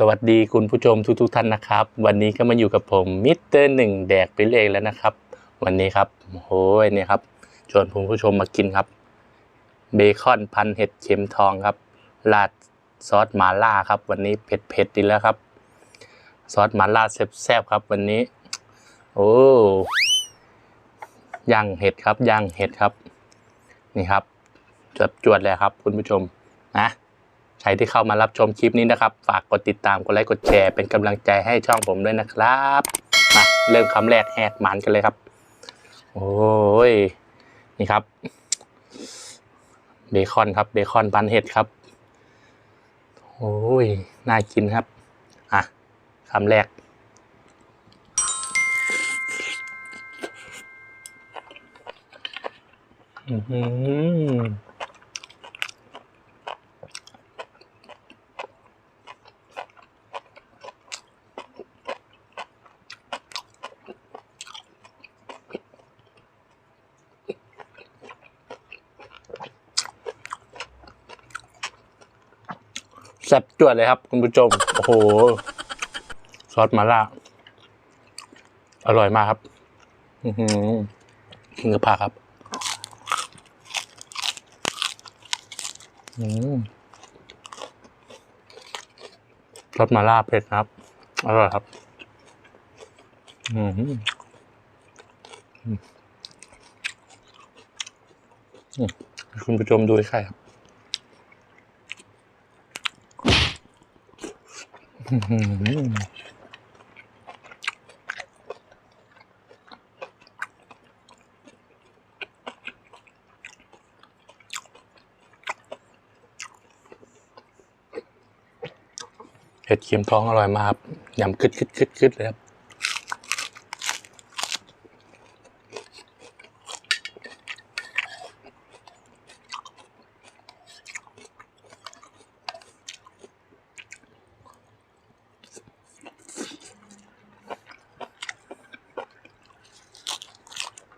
สวัสดีคุณผู้ชมทุกๆทท่านนะครับ วันนี้ก็มาอยู่กับผมมิสเตอร์หนึ่งแดกไปเลยแล้วนะครับ วันนี้ครับโอ้ยเนี่ยครับชวนคุณผู้ชมมากินครับ เบคอนพันเห็ดเข็มทองครับราดซอสหมาล่าครับ วันนี้เผ็ดๆดีแล้วครับ ซอสหมาล่าแซ่บๆครับ วันนี้ โอ้ย่างเห็ดครับย่างเห็ดครับ นี่ครับจวดจวดๆเลยครับ คุณผู้ชมนะ ใครที่เข้ามารับชมคลิปนี้นะครับ ฝากกดติดตามกดไลค์กดแชร์เป็นกำลังใจให้ช่องผมด้วยนะครับมาเริ่มคำแรกแหกหมันกันเลยครับ โอ้ยนี่ครับ เบคอนครับเบคอนพันเห็ดครับ โอ้ยน่ากินครับอะคำแรกอือ แซ่บจวดเลยครับ คุณผู้ชม โอ้โห ซอสมาล่า อร่อยมากครับ อือหือกินกับผักครับ อืมซอสมาล่าเผ็ดนะครับ อร่อยครับ อืมอือคุณผู้ชมดูใกล้ๆครับ อื้อหือ เห็ดเข็มทองอร่อยมากครับยำคึดคึดคึดคึดเลยครับ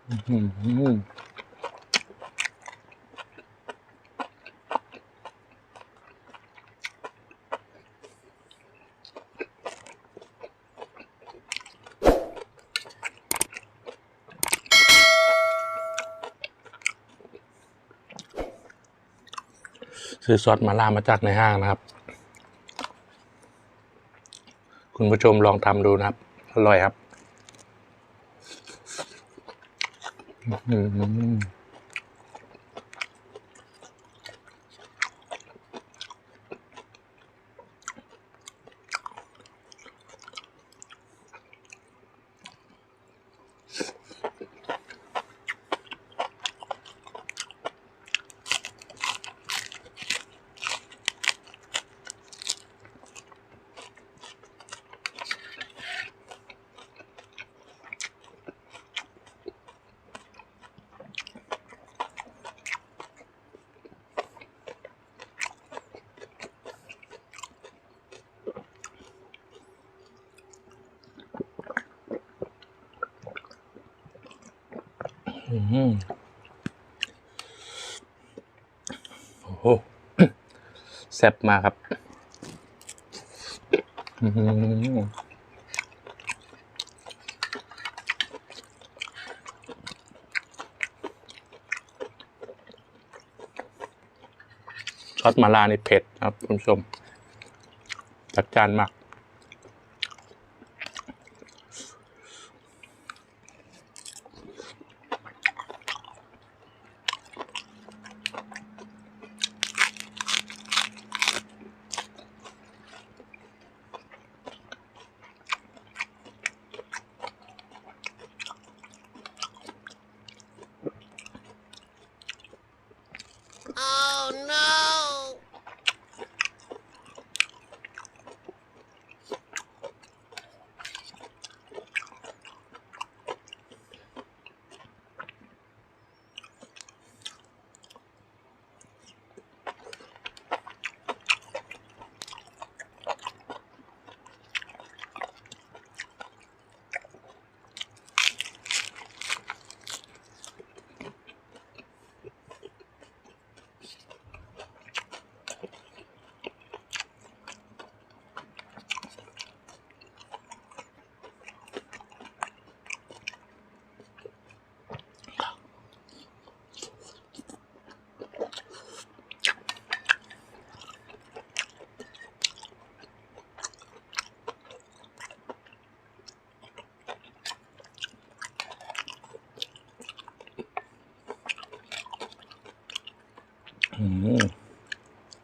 ซื้อซอสมาล่ามาจากในห้างนะครับ คุณผู้ชมลองทำดูนะครับ อร่อยครับ อืมอื โอ้โหแซ่บมากครับอืมซอสมาลานี่เผ็ดครับคุณผู้ชมจัดจานมาก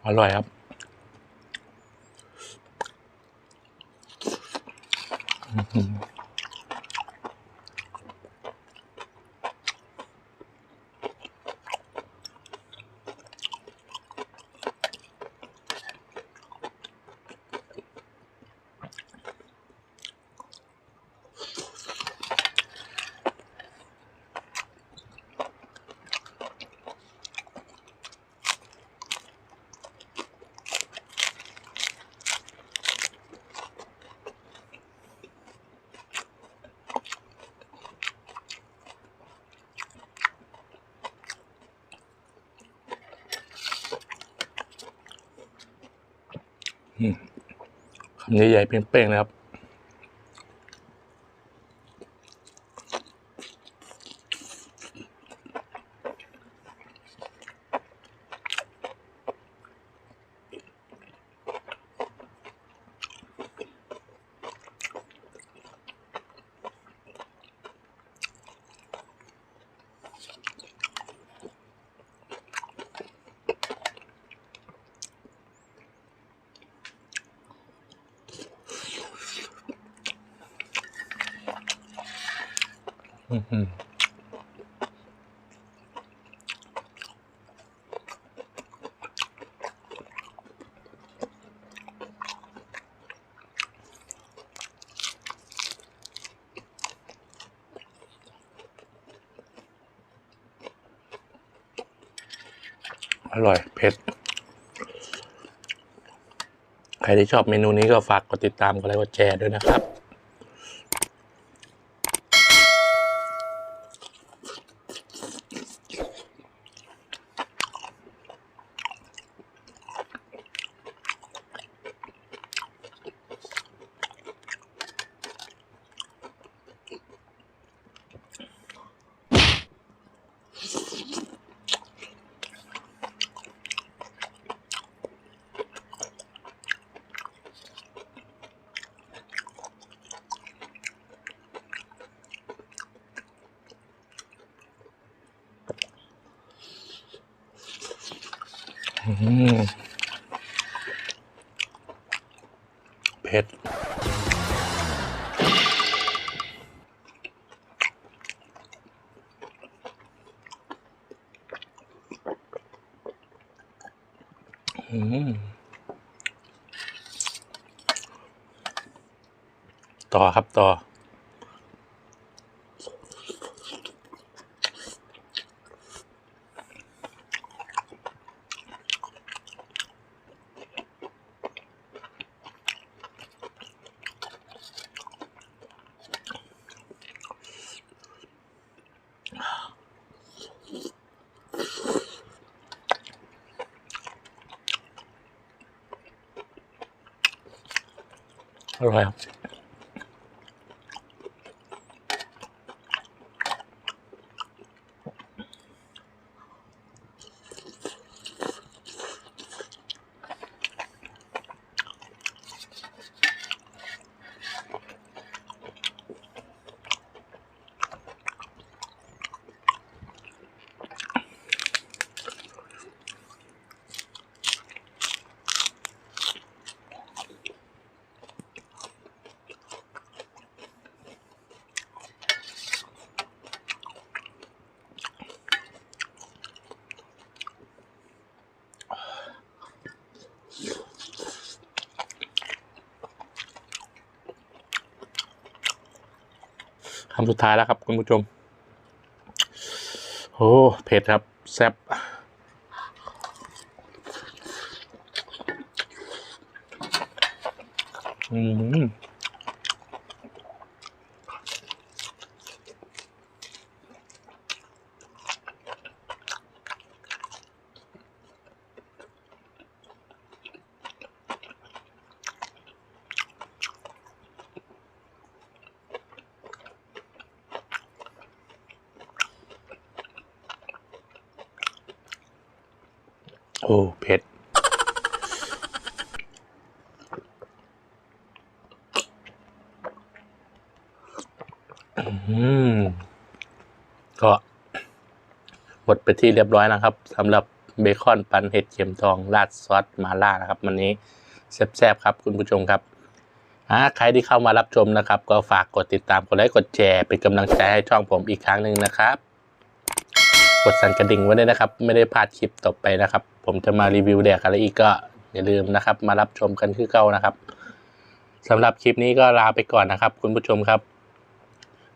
อร่อยครับ คำใหญ่ๆเป้งๆนะครับ อร่อย เผ็ด ใครที่ชอบเมนูนี้ก็ฝากกดติดตามกดไลค์กดแชร์ด้วยนะครับ เผ็ด อืมต่อครับต่อ อร่ำสุดท้ายแล้วครับ คุณผู้ชม โอ้เผ็ดครับ แซ่บอืม โอ้เผ็ดอืมก็หมดไปที่เรียบร้อยนะครับสำหรับเบคอนปันเห็ดเข็มทอง ราดซอสมาล่านะครับ วันนี้แซ่บๆครับ คุณผู้ชมครับอ่าใครที่เข้ามารับชมนะครับ ก็ฝากกดติดตามกดไลค์กดแชร์เป็นกำลังใจให้ช่องผมอีกครั้งหนึ่งนะครับ กดสั่นกระดิ่งไว้ด้วยนะครับ ไม่ได้พลาดคลิปต่อไปนะครับ ผมจะมารีวิวแดกอะไรอีกก็อย่าลืมนะครับ มารับชมกันคือเก่านะครับสำหรับคลิปนี้ก็ลาไปก่อนนะครับ คุณผู้ชมครับ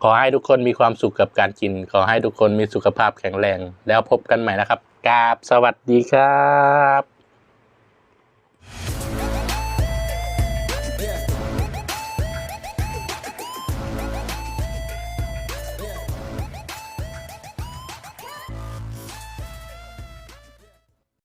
ขอให้ทุกคนมีความสุขกับการกิน ขอให้ทุกคนมีสุขภาพแข็งแรง แล้วพบกันใหม่นะครับกราบสวัสดีครับ